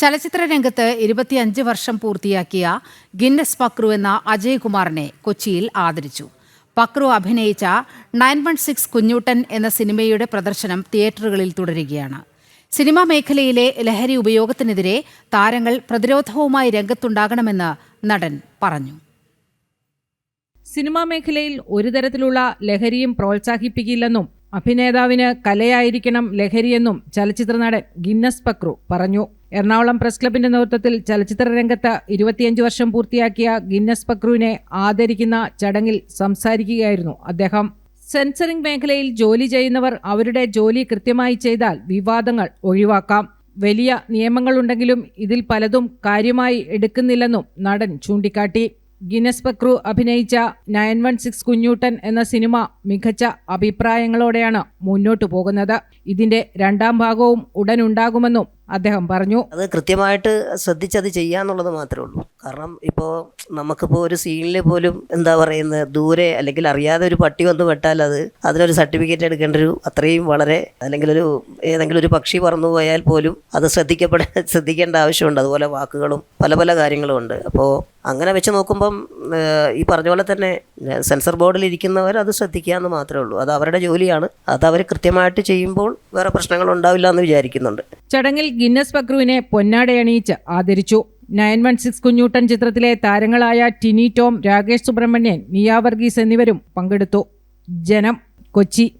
ചലച്ചിത്ര രംഗത്ത് ഇരുപത്തിയഞ്ച് വർഷം പൂർത്തിയാക്കിയ ഗിന്നസ് പക്രു എന്ന അജയ് കുമാറിനെ കൊച്ചിയിൽ ആദരിച്ചു. പക്രു അഭിനയിച്ച നയൻ വൺ സിക്സ് കുഞ്ഞൂട്ടൻ എന്ന സിനിമയുടെ പ്രദർശനം തിയേറ്ററുകളിൽ തുടരുകയാണ്. സിനിമാ മേഖലയിലെ ലഹരി ഉപയോഗത്തിനെതിരെ താരങ്ങൾ പ്രതിരോധവുമായി രംഗത്തുണ്ടാകണമെന്ന് നടൻ പറഞ്ഞു. സിനിമാ മേഖലയിൽ ഒരു തരത്തിലുള്ള ലഹരിയും പ്രോത്സാഹിപ്പിക്കില്ലെന്നും അഭിനേതാവിന് കലയായിരിക്കണം ലഹരിയെന്നും ചലച്ചിത്ര നടൻ ഗിന്നസ് പക്രു പറഞ്ഞു. എറണാകുളം പ്രസ് ക്ലബിന്റെ നേതൃത്വത്തിൽ ചലച്ചിത്ര രംഗത്ത് ഇരുപത്തിയഞ്ച് വർഷം പൂർത്തിയാക്കിയ ഗിന്നസ് പക്രുവിനെ ആദരിക്കുന്ന ചടങ്ങിൽ സംസാരിക്കുകയായിരുന്നു അദ്ദേഹം. സെൻസറിംഗ് മേഖലയിൽ ജോലി ചെയ്യുന്നവർ അവരുടെ ജോലി കൃത്യമായി ചെയ്താൽ വിവാദങ്ങൾ ഒഴിവാക്കാം. വലിയ നിയമങ്ങളുണ്ടെങ്കിലും ഇതിൽ പലതും കാര്യമായി എടുക്കുന്നില്ലെന്നും നടൻ ചൂണ്ടിക്കാട്ടി. ഗിനസ് പക്രു അഭിനയിച്ച നയൻ വൺ സിക്സ് കുഞ്ഞൂട്ടൻ എന്ന സിനിമ മികച്ച അഭിപ്രായങ്ങളോടെയാണ് മുന്നോട്ടു പോകുന്നത്. ഇതിന്റെ രണ്ടാം ഭാഗവും ഉടനുണ്ടാകുമെന്നും അദ്ദേഹം പറഞ്ഞു. അത് കൃത്യമായിട്ട് ശ്രദ്ധിച്ചത് ചെയ്യാന്നുള്ളത് മാത്രമേ ഉള്ളൂ. കാരണം ഇപ്പോൾ നമുക്കിപ്പോൾ ഒരു സീനിൽ പോലും എന്താ പറയുന്നത് ദൂരെ അല്ലെങ്കിൽ അറിയാതെ ഒരു പട്ടി വന്ന് പെട്ടാൽ അത് അതിനൊരു സർട്ടിഫിക്കറ്റ് എടുക്കേണ്ട ഒരു അത്രയും വളരെ അല്ലെങ്കിൽ ഒരു ഏതെങ്കിലും ഒരു പക്ഷി പറന്നു പോയാൽ പോലും അത് ശ്രദ്ധിക്കപ്പെട ശ്രദ്ധിക്കേണ്ട ആവശ്യമുണ്ട്. അതുപോലെ വാക്കുകളും പല പല കാര്യങ്ങളും ഉണ്ട്. അപ്പോൾ അങ്ങനെ വെച്ച് നോക്കുമ്പം ഈ പറഞ്ഞ പോലെ തന്നെ സെൻസർ ബോർഡിൽ ഇരിക്കുന്നവർ അത് ശ്രദ്ധിക്കുക എന്ന് മാത്രമേ ഉള്ളൂ. അത് അവരുടെ ജോലിയാണ്. അത് അവർ കൃത്യമായിട്ട് ചെയ്യുമ്പോൾ വേറെ പ്രശ്നങ്ങൾ ഉണ്ടാവില്ല എന്ന് വിചാരിക്കുന്നുണ്ട്. ചടങ്ങിൽ ഗിന്നസ് പക്രുവിനെ പൊന്നാടയണിയിച്ച് ആദരിച്ചു. നയൻ വൺ സിക്സ് കുഞ്ഞൂട്ടൻ ചിത്രത്തിലെ താരങ്ങളായ ടിനി ടോം രാകേഷ് സുബ്രഹ്മണ്യൻ നിയാവർഗീസ് എന്നിവരും പങ്കെടുത്തു. ജനം കൊച്ചി.